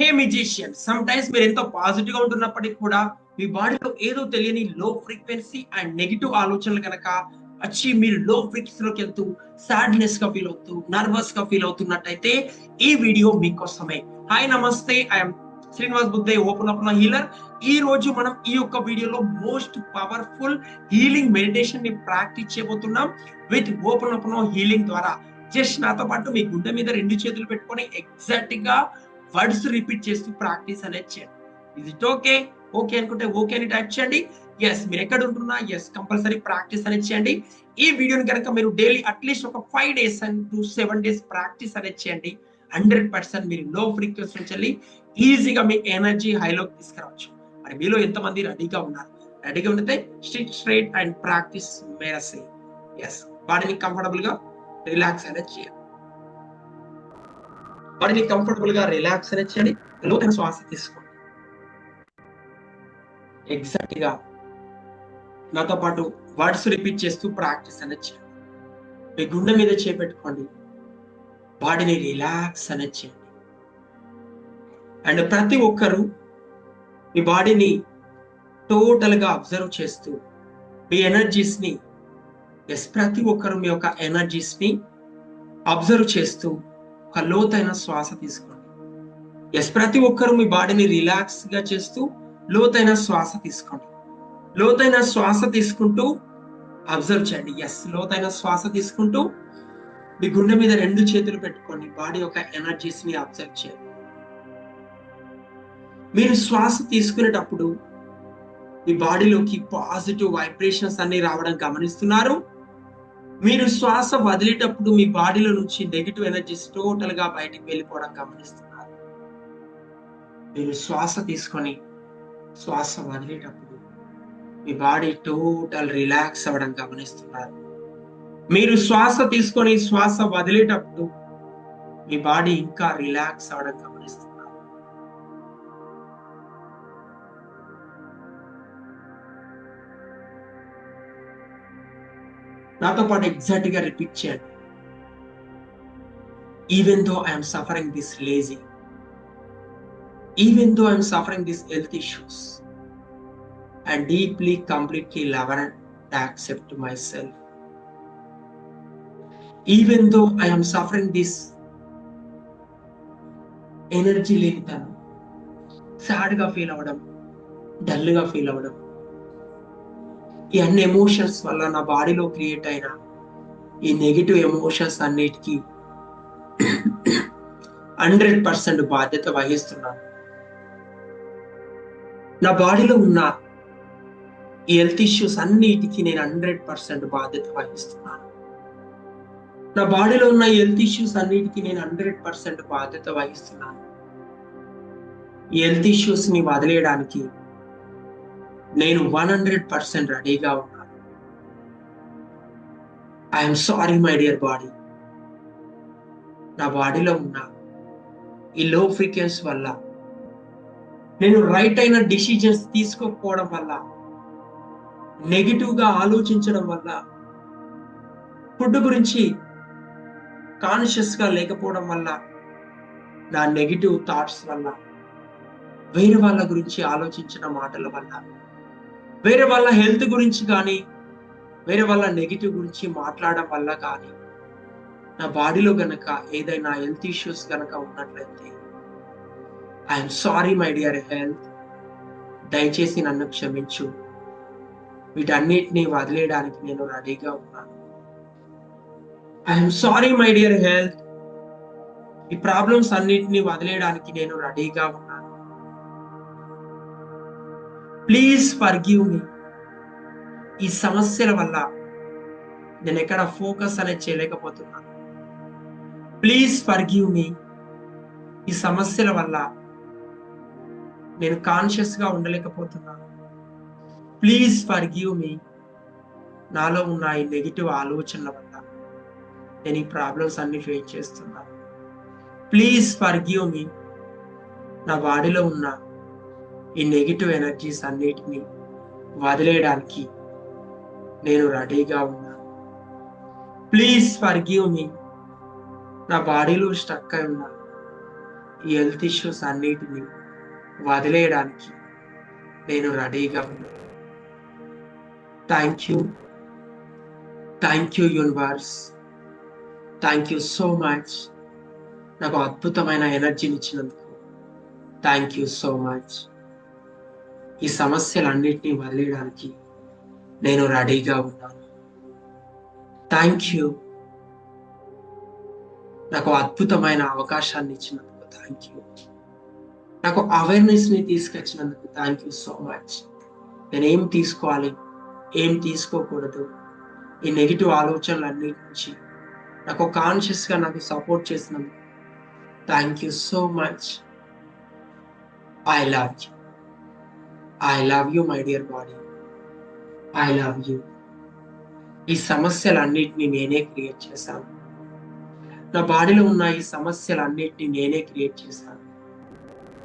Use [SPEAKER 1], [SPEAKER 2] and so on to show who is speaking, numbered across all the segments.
[SPEAKER 1] హే మిజిషియన్ some times మీరు ఎంతో పాజిటివ్గా ఉంటున్నప్పటికీ కూడా మీ బాడీలో ఏదో తెలియని లో ఫ్రీక్వెన్సీ అండ్ నెగిటివ్ ఆలోచనలు కనుక వచ్చి మీరు లో ఫ్రీక్వెన్సీ లోకి వెళ్తూ సాడ్నెస్గా ఫీల్ అవుతూ నర్వస్గా ఫీల్ అవుతున్నట్టయితే ఈ వీడియో మీకోసమే. హాయ్ నమస్తే ఐఎమ్ శ్రీనివాస్ బుద్ధే ఓపెన్ అప్ హీలర్ ఈ రోజు మనం ఈ యొక్క వీడియోలో మోస్ట్ పవర్ఫుల్ హీలింగ్ మెడిటేషన్ని ప్రాక్టీస్ చేయబోతున్నాం విత్ ఓపెన్ అప్ హీలింగ్ ద్వారా. జస్ట్ నాతో పాటు మీ గుండె మీద రెండు చేతులు పెట్టుకొని ఎగ్జాక్ట్గా వర్డ్స్ రిపీట్ చేస్తూ ప్రాక్టీస్ అనేది చేయండి. ఇది ఓకే ఓకే అనుకుంటే ఓకే అని టైప్ చేయండి. ఎస్ మీరు ఎక్కడ ఉంటున్నా ఎస్ కంపల్సరీ ప్రాక్టీస్ అనేది చేయండి. ఈ వీడియోని కనుక మీరు డైలీ అట్లీస్ట్ ఒక five days and to seven days practice అనేది చేయండి. హండ్రెడ్ పర్సెంట్ మీరు లో ఫ్రీక్వెన్సీ నుంచి వెళ్ళి ఈజీగా మీ ఎనర్జీ హైలోకి తీసుకురావచ్చు. మరి మీలో ఎంతమంది రెడీగా ఉన్నారు? రెడీగా ఉంటే స్ట్రిక్ స్ట్రైట్ అండ్ ప్రాక్టీస్ మేరసే. ఎస్ బాడీని కంఫర్టబుల్గా రిలాక్స్ అనేది చేయాలి బాడీని కంఫర్టబుల్గా రిలాక్స్ అనేది చేయండి లోతైన శ్వాస తీసుకోండి. ఎగ్జాక్ట్గా. నాతో పాటు వర్డ్స్ రిపీట్ చేస్తూ ప్రాక్టీస్ అనేది చేయండి. మీ గుండె మీద చేపెట్టుకోండి. బాడీని రిలాక్స్ అనేది చేయండి. అండ్ ప్రతి ఒక్కరూ మీ బాడీని టోటల్గా అబ్జర్వ్ చేస్తూ మీ ఎనర్జీస్ని ఎస్ ప్రతి ఒక్కరు మీ యొక్క ఎనర్జీస్ని అబ్జర్వ్ చేస్తూ ఒక లోతైన శ్వాస తీసుకోండి. ఎస్ ప్రతి ఒక్కరు మీ బాడీని రిలాక్స్గా చేస్తూ లోతైన శ్వాస తీసుకోండి. లోతైన శ్వాస తీసుకుంటూ అబ్జర్వ్ చేయండి. ఎస్ లోతైన శ్వాస తీసుకుంటూ మీ గుండె మీద రెండు చేతులు పెట్టుకోండి. బాడీ యొక్క ఎనర్జీస్ని అబ్జర్వ్ చేయండి. మీరు శ్వాస తీసుకునేటప్పుడు మీ బాడీలోకి పాజిటివ్ వైబ్రేషన్స్ అన్ని రావడం గమనిస్తున్నారు. మీరు శ్వాస వదిలేటప్పుడు మీ బాడీలో నుంచి నెగిటివ్ ఎనర్జీస్ టోటల్గా బయటికి వెళ్ళిపోవడం గమనిస్తున్నారు. మీరు శ్వాస తీసుకొని శ్వాస వదిలేటప్పుడు మీ బాడీ టోటల్ రిలాక్స్ అవ్వడం గమనిస్తున్నారు. మీరు శ్వాస తీసుకొని శ్వాస వదిలేటప్పుడు మీ బాడీ ఇంకా రిలాక్స్ అవ్వడం నాతో పాటు ఎగ్జాక్ట్గా రిపీట్ చేయండి. Even though I'm suffering this lazy even though I'm suffering this health issues and deeply completely love and accept myself even though I'm suffering this energy లేనితనం సాడ్గా ఫీల్ అవ్వడం డల్గా ఫీల్ అవ్వడం ఈ అన్ని ఎమోషన్స్ వల్ల నా బాడీలో క్రియేట్ అయిన ఈ నెగిటివ్ ఎమోషన్స్ అన్నిటికీ హండ్రెడ్ పర్సెంట్ బాధ్యత వహిస్తున్నాను. నా బాడీలో ఉన్న ఈ హెల్త్ ఇష్యూస్ అన్నిటికీ నేను హండ్రెడ్ పర్సెంట్ బాధ్యత వహిస్తున్నాను. నా బాడీలో ఉన్న హెల్త్ ఇష్యూస్ అన్నిటికీ నేను హండ్రెడ్ పర్సెంట్ బాధ్యత వహిస్తున్నాను. ఈ హెల్త్ ఇష్యూస్ని వదిలేయడానికి నేను వన్ హండ్రెడ్ పర్సెంట్ రెడీగా ఉన్నాను. I'm sorry my dear body నా బాడీలో ఉన్న ఈ లో ఫ్రీక్వెన్సీ వల్ల నేను రైట్ అయిన డిసిజన్స్ తీసుకోకపోవడం వల్ల నెగిటివ్గా ఆలోచించడం వల్ల ఫుడ్ గురించి కాన్షియస్గా లేకపోవడం వల్ల నా నెగిటివ్ థాట్స్ వల్ల వేరే వాళ్ళ గురించి ఆలోచించిన మాటల వల్ల వేరే వాళ్ళ హెల్త్ గురించి కానీ వేరే వాళ్ళ నెగిటివ్ గురించి మాట్లాడడం వల్ల కానీ నా బాడీలో గనక ఏదైనా హెల్త్ ఇష్యూస్ గనక ఉన్నట్లయితే I'm sorry my dear health దయచేసి నన్ను క్షమించు. వీటన్నిటిని వదిలేయడానికి నేను రెడీగా ఉన్నాను. I'm sorry my dear health ఈ ప్రాబ్లమ్స్ అన్నిటిని వదిలేయడానికి నేను రెడీగా ఉన్నాను. ప్లీజ్ ఫర్గివ్ మీ ఈ సమస్యల వల్ల నేను ఎక్కడ ఫోకస్ అనేది చేయలేకపోతున్నాను. ప్లీజ్ ఫర్గివ్ మీ ఈ సమస్యల వల్ల నేను కాన్షియస్గా ఉండలేకపోతున్నాను. ప్లీజ్ ఫర్గివ్ మీ నాలో ఉన్న ఈ నెగిటివ్ ఆలోచనల వల్ల నేను ఈ ప్రాబ్లమ్స్ అన్ని ఫేస్ చేస్తున్నాను. ప్లీజ్ ఫర్గివ్ మీ నా బాడీలో ఉన్న ఈ నెగిటివ్ ఎనర్జీస్ అన్నిటిని వదిలేయడానికి నేను రెడీగా ఉన్నాను. ప్లీజ్ ఫర్గివ్ మీ నా బాడీలో స్టక్ అయి ఉన్న ఈ హెల్త్ ఇష్యూస్ అన్నిటిని వదిలేయడానికి నేను రెడీగా ఉన్నాను. Thank you thank you universe thank you so much నాకు అద్భుతమైన ఎనర్జీని ఇచ్చినందుకు. థ్యాంక్ యూ సో మచ్ ఈ సమస్యలన్నిటినీ వదిలేయడానికి నేను రెడీగా ఉన్నాను. థ్యాంక్ యూ నాకు అద్భుతమైన అవకాశాన్ని ఇచ్చినందుకు థ్యాంక్ యూ నాకు అవేర్నెస్ని తీసుకొచ్చినందుకు థ్యాంక్ యూ సో మచ్ నేను ఏం తీసుకోవాలి ఏం తీసుకోకూడదు ఈ నెగిటివ్ ఆలోచనలన్నిటి నుంచి నాకు కాన్షియస్గా నాకు సపోర్ట్ చేసినందుకు thank you so much I love you I love you my dear body I love you ఈ సమస్యలన్నిటిని నేనే క్రియేట్ చేశాను. నా బాడీలో ఉన్న ఈ సమస్యలన్నిటిని నేనే క్రియేట్ చేశాను.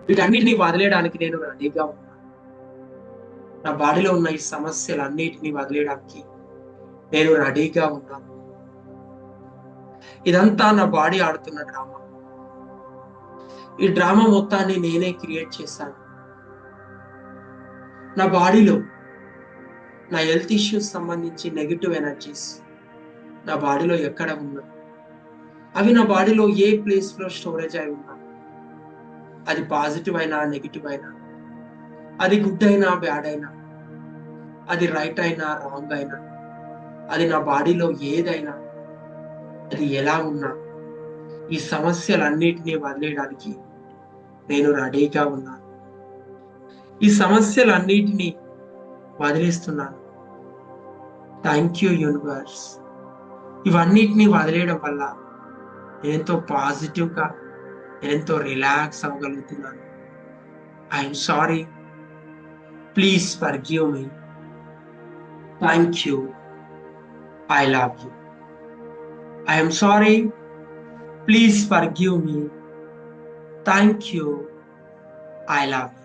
[SPEAKER 1] వీటన్నిటిని వదిలేయడానికి నేను రెడీగా ఉన్నాను. నా బాడీలో ఉన్న ఈ సమస్యలన్నిటిని వదిలేయడానికి నేను రెడీగా ఉన్నాను. ఇదంతా నా బాడీ ఆడుతున్న డ్రామా. ఈ డ్రామా మొత్తాన్ని నేనే క్రియేట్ చేశాను. నా బాడీలో నా హెల్త్ ఇష్యూస్ సంబంధించి నెగిటివ్ ఎనర్జీస్ నా బాడీలో ఎక్కడ ఉన్నా అవి నా బాడీలో ఏ ప్లేస్లో స్టోరేజ్ అయి ఉన్నా అది పాజిటివ్ అయినా నెగిటివ్ అయినా అది గుడ్ అయినా బ్యాడ్ అయినా అది రైట్ అయినా రాంగ్ అయినా అది నా బాడీలో ఏదైనా అది ఎలా ఉన్నా ఈ సమస్యలన్నిటినీ వదిలేయడానికి నేను రెడీగా ఉన్నాను. ఈ సమస్యలన్నిటినీ వదిలేస్తున్నాను. థ్యాంక్ యూ యూనివర్స్ ఇవన్నిటిని వదిలేయడం వల్ల ఎంతో పాజిటివ్గా ఎంతో relax అవ్వగలుగుతున్నాను. I'm sorry please forgive me thank you I love you I'm sorry please forgive me thank you I love you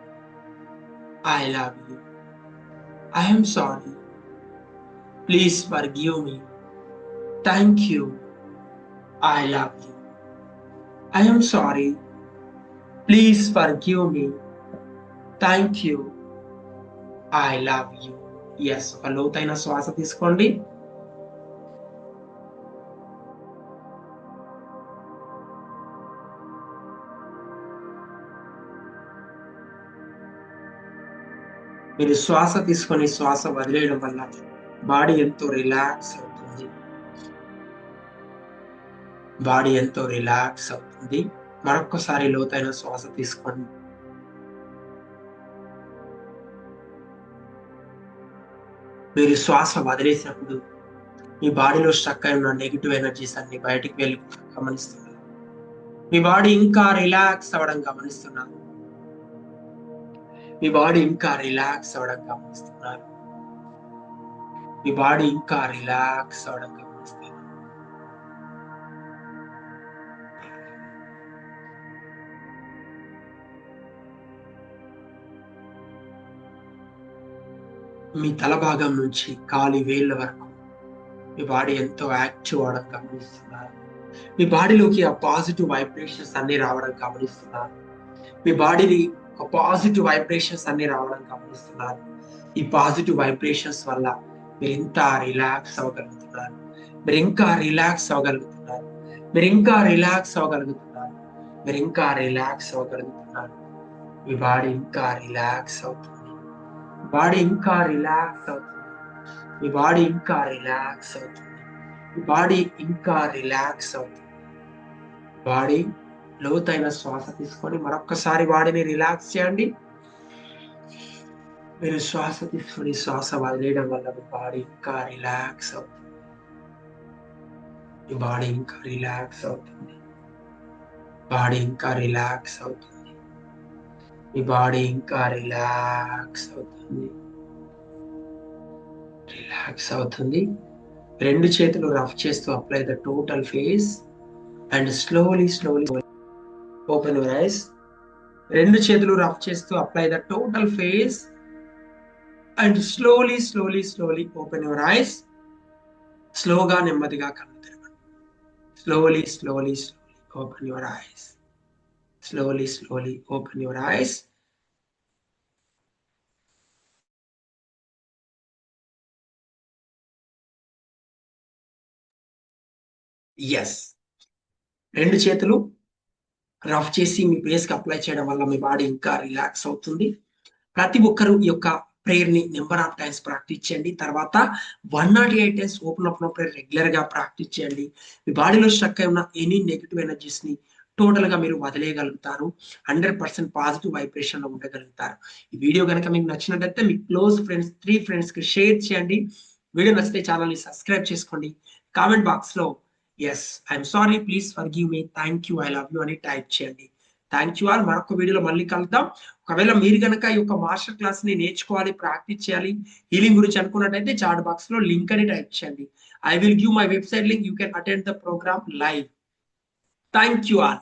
[SPEAKER 1] I love you. I am sorry. Please forgive me. Thank you. I love you. I am sorry. Please forgive me. Thank you. I love you. Yes ఒక లోతైన శ్వాస తీసుకోండి మీరు శ్వాస తీసుకొని శ్వాస వదిలేయడం వల్ల బాడీ ఎంతో రిలాక్స్ అవుతుంది. బాడీ ఎంతో రిలాక్స్ అవుతుంది. మరొక్కసారి లోతైన శ్వాస తీసుకోండి మీరు శ్వాస వదిలేసినప్పుడు మీ బాడీలో స్ట్రక్ అయి ఉన్న నెగిటివ్ ఎనర్జీస్ అన్ని బయటికి వెళ్ళి గమనిస్తున్నారు. మీ బాడీ ఇంకా రిలాక్స్ అవ్వడం గమనిస్తున్నారు. మీ బాడీ ఇంకా రిలాక్స్ అవ్వడం గమనిస్తున్నారు. మీ బాడీ ఇంకా రిలాక్స్ అవ్వడం గమనిస్తున్నారు. మీ తల భాగం నుంచి కాలి వేళ్ళ వరకు మీ బాడీ ఎంతో యాక్టివ్ అవడం గమనిస్తున్నారు. మీ బాడీలోకి ఆ పాజిటివ్ వైబ్రేషన్స్ అన్ని రావడం గమనిస్తున్నారు. మీ బాడీని ఒక పాజిటివ్ వైబ్రేషన్స్ అన్ని రావడం గమనిస్తున్నారు. ఈ పాజిటివ్ వైబ్రేషన్స్ వల్ల మీరు ఇంకా రిలాక్స్ అవ్వగలుగుతున్నారు. మీరు ఇంకా రిలాక్స్ అవ్వగలుగుతున్నారు. మీరు ఇంకా రిలాక్స్ అవ్వగలుగుతున్నారు. మీరు ఇంకా రిలాక్స్ అవ్వగలుగుతున్నారు. మీ బాడీ ఇంకా రిలాక్స్ అవుతుంది. బాడీ ఇంకా రిలాక్స్ అవుతుంది. మీ బాడీ ఇంకా రిలాక్స్ అవుతుంది. మీ బాడీ ఇంకా రిలాక్స్ అవుతుంది. బాడీ లోతైన శ్వాస తీసుకొని మరొక్కసారి బాడీని రిలాక్స్ చేయండి. మీరు శ్వాస తీసుకొని శ్వాస వదిలేయడం వల్ల మీ బాడీ ఇంకా రిలాక్స్ అవుతుంది. మీ బాడీ ఇంకా రిలాక్స్ అవుతుంది. బాడీ ఇంకా రిలాక్స్ అవుతుంది. మీ బాడీ ఇంకా రిలాక్స్ అవుతుంది. రిలాక్స్ అవుతుంది. రెండు చేతులు రఫ్ చేస్తూ apply the total face and slowly slowly open your eyes రెండు చేతులు రఫ్ చేస్తూ apply the total face and slowly slowly slowly open your eyes స్లోగా నెమ్మదిగా కళ్ళు తెరవండి. Slowly slowly slowly open your eyes slowly slowly open your eyes yes రెండు చేతులు rough చేసి మీ పేస్కి అప్లై చేయడం వల్ల మీ బాడీ ఇంకా రిలాక్స్ అవుతుంది. ప్రతి ఒక్కరు ఈ యొక్క ప్రేయర్ని నెంబర్ ఆఫ్ టైమ్స్ ప్రాక్టీస్ చేయండి. తర్వాత one nought eight times open up prayer రెగ్యులర్గా ప్రాక్టీస్ చేయండి. మీ బాడీలో స్ట్రక్ అయి ఉన్న ఎనీ నెగిటివ్ ఎనర్జీస్ని టోటల్గా టోటల్గా మీరు వదిలేయగలుగుతారు. హండ్రెడ్ పర్సెంట్ పాజిటివ్ వైబ్రేషన్లో ఉండగలుగుతారు. ఈ వీడియో కనుక మీకు నచ్చినట్లయితే మీ క్లోజ్ ఫ్రెండ్స్ త్రీ ఫ్రెండ్స్కి షేర్ చేయండి. వీడియో నచ్చితే ఛానల్ని సబ్స్క్రైబ్ చేసుకోండి. కామెంట్ బాక్స్లో yes I'm sorry please forgive me thank you I love you అని టైప్ చేయండి. థ్యాంక్ యూ ఆల్ మరొక వీడియోలో మళ్ళీ కలుద్దాం. ఒకవేళ మీరు కనుక ఈ యొక్క మాస్టర్ క్లాస్ని నేర్చుకోవాలి ప్రాక్టీస్ చేయాలి హీలింగ్ గురించి అనుకున్నట్టయితే చాట్ బాక్స్లో లింక్ అని టైప్ చేయండి. I will give my website link you can attend the programme live thank you all